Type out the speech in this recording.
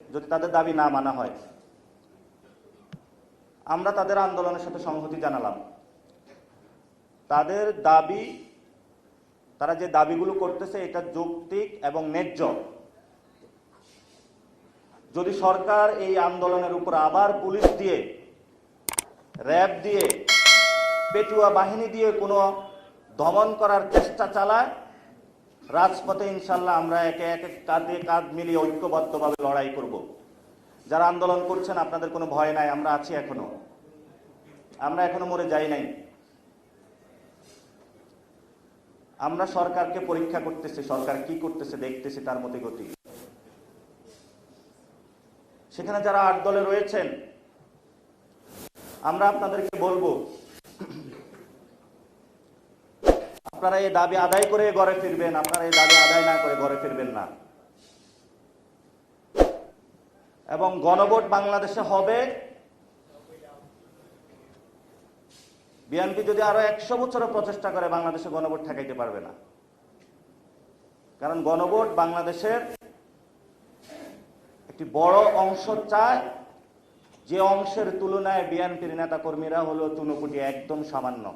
যদি তাদের দাবি না মানা হয়। আমরা তাদের আন্দোলনের সাথে সংহতি জানালাম। তাদের দাবি, তারা যে দাবিগুলো করতেছে এটা যৌক্তিক এবং ন্যায্য। যদি সরকার এই আন্দোলনের উপর আবার পুলিশ দিয়ে, র্যাব দিয়ে, পেটুয়া বাহিনী দিয়ে কোনো দমন করার চেষ্টা চালায় রাজপথে ইনশাল্লাহ আমরা একে একে কাঁধে কাঁধ মিলিয়ে ঐক্যবদ্ধভাবে লড়াই করব। যারা আন্দোলন করছেন, আপনাদের কোনো ভয় নাই, আমরা আছি এখনও। আমরা এখনও মরে যাই নাই। আমরা সরকারকে পরীক্ষা করতেছি, সরকার কি করতেছে দেখতেছি তার মতে গতি। সেখানে যারা আট দলে রয়েছেন, আমরা আপনাদেরকে বলব আপনারা এই দাবি আদায় করে ঘরে ফিরবেন, আপনারা এই দাবি আদায় না করে ঘরে ফিরবেন না। এবং গণভোট বাংলাদেশে হবে। বিএনপি যদি আরও একশো বছরও প্রচেষ্টা করে, বাংলাদেশে গণভোট ঠেকাইতে পারবে না। কারণ গণভোট বাংলাদেশের একটি বড় অংশ চায়। যে অংশের তুলনায় বিএনপির নেতা কর্মীরা হলো চুনুপুটি একদম সামান্য।